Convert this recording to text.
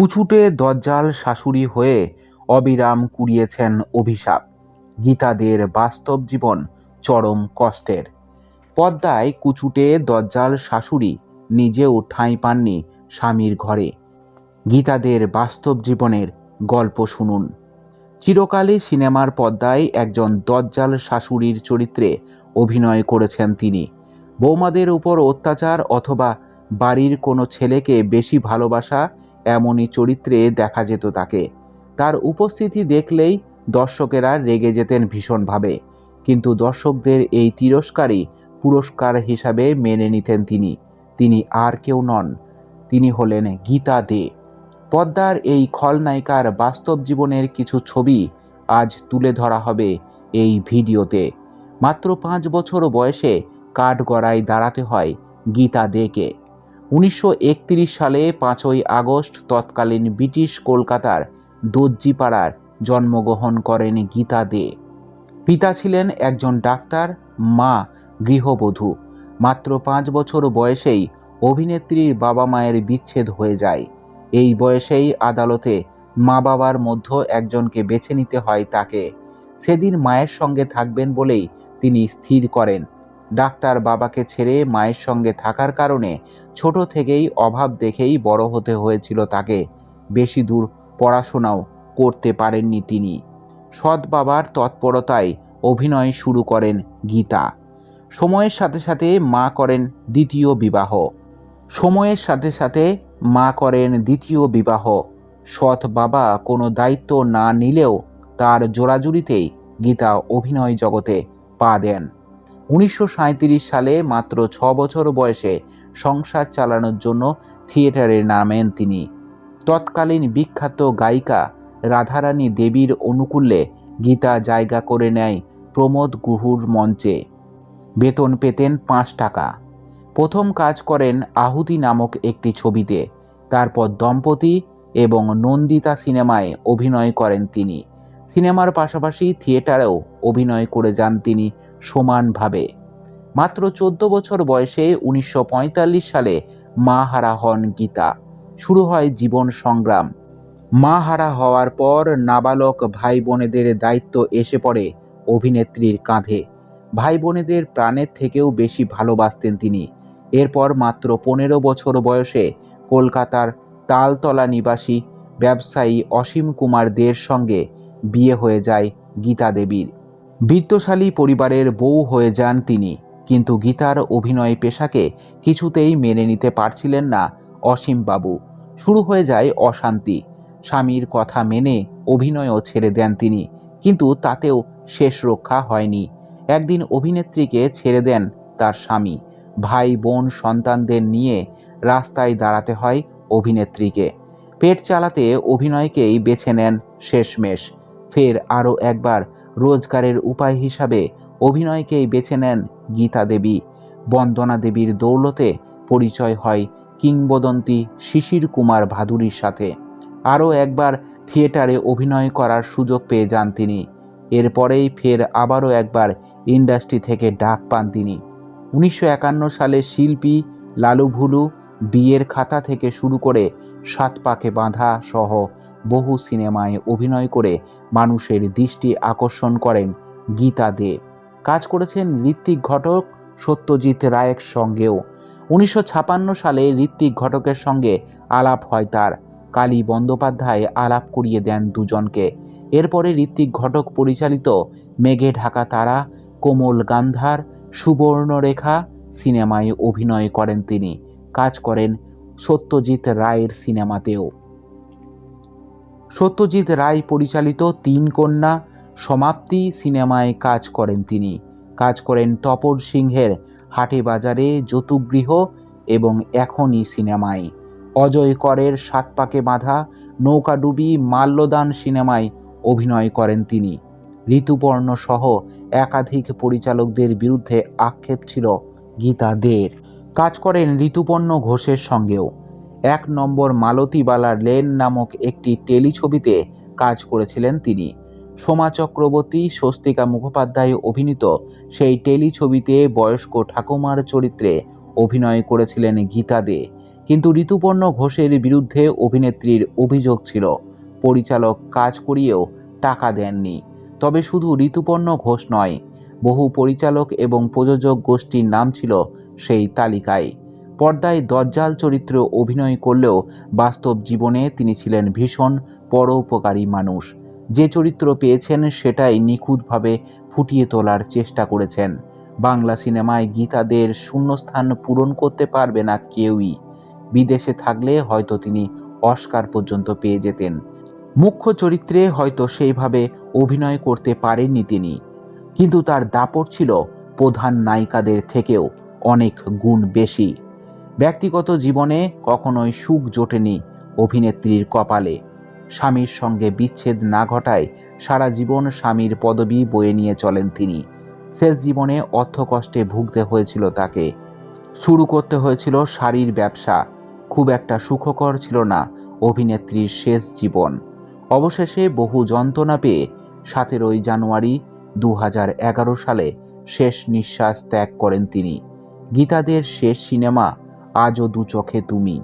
কুচুটে দজ্জাল শাশুড়ি হয়ে অবিরাম কুড়িয়েছেন অভিশাপ। গীতাদের বাস্তব জীবন চরম কষ্টের। পদ্মায় কুচুটে দজ্জাল শাশুড়ি নিজেও ঠাঁই পাননি স্বামীর ঘরে। গীতাদের বাস্তব জীবনের গল্প শুনুন। চিরকালই সিনেমার পদ্মায় একজন দজ্জাল শাশুড়ির চরিত্রে অভিনয় করেছেন তিনি। বৌমাদের উপর অত্যাচার অথবা বাড়ির কোনো ছেলেকে বেশি ভালোবাসা এমনই চরিত্রে দেখা যেত তাকে। তার উপস্থিতি দেখলেই দর্শকেরা রেগে যেতেন ভীষণভাবে। কিন্তু দর্শকদের এই তিরস্কারই পুরস্কার হিসাবে মেনে নিতেন তিনি। তিনি আর কেউ নন। তিনি হলেন গীতা দে। পদ্মার এই খলনায়িকার বাস্তব জীবনের কিছু ছবি আজ তুলে ধরা হবে এই ভিডিওতে। মাত্র পাঁচ বছর বয়সে কাঠগড়ায় দাঁড়াতে হয় গীতা দেকে। উনিশশো একত্রিশ সালে পাঁচই আগস্ট তৎকালীন ব্রিটিশ কলকাতার দর্জিপাড়ার জন্মগ্রহণ করেন গীতা দে। পিতা ছিলেন একজন ডাক্তার, মা গৃহবধূ। মাত্র পাঁচ বছর বয়সেই অভিনেত্রীর বাবা মায়ের বিচ্ছেদ হয়ে যায়। এই বয়সেই আদালতে মা বাবার মধ্য একজনকে বেছে নিতে হয় তাকে। সেদিন মায়ের সঙ্গে থাকবেন বলেই তিনি স্থির করেন। ডাক্তার বাবাকে ছেড়ে মায়ের সঙ্গে থাকার কারণে ছোট থেকেই অভাব দেখেই বড় হতে হয়েছিল তাকে। বেশি দূর পড়াশোনাও করতে পারেননি তিনি। সৎ বাবার তৎপরতায় অভিনয় শুরু করেন গীতা। সময়ের সাথে সাথে মা করেন দ্বিতীয় বিবাহ। সময়ের সাথে সাথে মা করেন দ্বিতীয় বিবাহ। সৎ বাবা কোনো দায়িত্ব না নিলেও তার জোরাজুরিতেই গীতা অভিনয় জগতে পা দেন। উনিশশো সাঁইত্রিশ সালে মাত্র ছ বছর বয়সে সংসার চালানোর জন্য থিয়েটারে নামেন তিনি। তৎকালীন বিখ্যাত গায়িকা রাধারানী দেবীর অনুকূল্যে গীতা জায়গা করে নেয় প্রমোদ গুহুর মঞ্চে। বেতন পেতেন পাঁচ টাকা। প্রথম কাজ করেন আহুতি নামক একটি ছবিতে। তারপর দম্পতি এবং নন্দিতা সিনেমায় অভিনয় করেন তিনি। সিনেমার পাশাপাশি থিয়েটারেও অভিনয় করে যান তিনি সমানভাবে। মাত্র চোদ্দ বছর বয়সে উনিশশো পঁয়তাল্লিশ সালে মা হারা হন গীতা শুরু হয় জীবন সংগ্রাম। মা হারা হওয়ার পর নাবালক ভাই বোনেদের দায়িত্ব এসে পড়ে অভিনেত্রীর কাঁধে। ভাই বোনেদের প্রাণের থেকেও বেশি ভালোবাসতেন তিনি। এরপর মাত্র পনেরো বছর বয়সে কলকাতার তালতলা নিবাসী ব্যবসায়ী অসীম কুমার দের সঙ্গে বিয়ে হয়ে যায় গীতা দেবীর। বিত্তশালী পরিবারের বউ হয়ে যান তিনি, কিন্তু গীতার অভিনয় পেশাকে কিছুতেই মেনে নিতে পারছিলেন না অসীম বাবু। শুরু হয়ে যায় অশান্তি। স্বামীর কথা মেনে অভিনয়ও ছেড়ে দেন তিনি, কিন্তু তাতেও শেষ রক্ষা হয়নি। একদিন অভিনেত্রীকে ছেড়ে দেন তার স্বামী। ভাই, বোন, সন্তানদের নিয়ে রাস্তায় দাঁড়াতে হয় অভিনেত্রীকে। পেট চালাতে অভিনয়কেই বেছে নেন শেষমেশ। ফের আরও একবার রোজগারের উপায় হিসাবে অভিনয়কেই বেছে নেন গীতা দেবী। বন্দনা দেবীর দৌলতে পরিচয় হয় কিংবদন্তি শিশির কুমার ভাদুরীর সাথে। আরও একবার থিয়েটারে অভিনয় করার সুযোগ পেয়ে যান তিনি। এরপরেই ফের আবারও একবার ইন্ডাস্ট্রি থেকে ডাক পান তিনি। উনিশশো একান্ন সালে শিল্পী লালু ভুলু বিয়ের খাতা থেকে শুরু করে সাত পাকে বাঁধা সহ বহু সিনেমায় অভিনয় করে মানুষের দৃষ্টি আকর্ষণ করেন গীতা দে। কাজ করেছেন ঋত্বিক ঘটক, সত্যজিৎ রায়ের সঙ্গেও। উনিশশো সালে ঋত্বিক ঘটকের সঙ্গে আলাপ হয় তার। কালী বন্দ্যোপাধ্যায় আলাপ করিয়ে দেন দুজনকে। এরপরে ঋত্বিক ঘটক পরিচালিত মেঘে ঢাকা তারা, কোমল গান্ধার, সুবর্ণরেখা সিনেমায় অভিনয় করেন তিনি। কাজ করেন সত্যজিৎ রায়ের সিনেমাতেও। সত্যজিৎ রায় পরিচালিত তিন কন্যা সমাপ্তি সিনেমায় কাজ করেন তিনি। কাজ করেন তপন সিংহের হাটে বাজারে যতুগৃহ এবং এখনই সিনেমায়। অজয় করের সাত পাকে বাঁধা নৌকাডুবি মাল্যদান সিনেমায় অভিনয় করেন তিনি। ঋতুপর্ণ সহ একাধিক পরিচালকদের বিরুদ্ধে আক্ষেপ ছিল গীতা দের। কাজ করেন ঋতুপর্ণ ঘোষের সঙ্গেও। এক নম্বর মালতীবালা লেন নামক একটি টেলিছবিতে কাজ করেছিলেন তিনি। সোমা চক্রবর্তী, স্বস্তিকা মুখোপাধ্যায় অভিনীত সেই টেলিছবিতে বয়স্ক ঠাকুমার চরিত্রে অভিনয় করেছিলেন গীতা দে। কিন্তু ঋতুপর্ণ ঘোষের বিরুদ্ধে অভিনেত্রীর অভিযোগ ছিল, পরিচালক কাজ করিয়েও টাকা দেননি। তবে শুধু ঋতুপর্ণ ঘোষ নয়, বহু পরিচালক এবং প্রযোজক গোষ্ঠীর নাম ছিল সেই তালিকায়। পর্দায় দজ্জাল চরিত্র অভিনয় করলেও বাস্তব জীবনে তিনি ছিলেন ভীষণ পরোপকারী মানুষ। যে চরিত্র পেয়েছেন সেটাই নিখুঁতভাবে ফুটিয়ে তোলার চেষ্টা করেছেন। বাংলা সিনেমায় গীতাদের শূন্যস্থান পূরণ করতে পারবে না কেউই। বিদেশে থাকলে হয়তো তিনি অস্কার পর্যন্ত পেয়ে যেতেন। মুখ্য চরিত্রে হয়তো সেইভাবে অভিনয় করতে পারেননি তিনি। কিন্তু তার দাপট ছিল প্রধান নায়িকাদের থেকেও অনেক গুণ বেশি। ব্যক্তিগত জীবনে কখনোই সুখ জোটেনি অভিনেত্রীর কপালে। স্বামীর সঙ্গে বিচ্ছেদ না ঘটায় সারা জীবন স্বামীর পদবি বয়ে নিয়ে চলেন তিনি। শেষ জীবনে অর্থকষ্টে ভুগতে হয়েছিল তাকে। শুরু করতে হয়েছিল শাড়ির ব্যবসা। খুব একটা সুখকর ছিল না অভিনেত্রীর শেষ জীবন। অবশেষে বহু যন্ত্রণা পেয়ে সতেরোই জানুয়ারি দু সালে শেষ নিঃশ্বাস ত্যাগ করেন তিনি। গীতাদের শেষ সিনেমা আজও দু চোখে তুমি।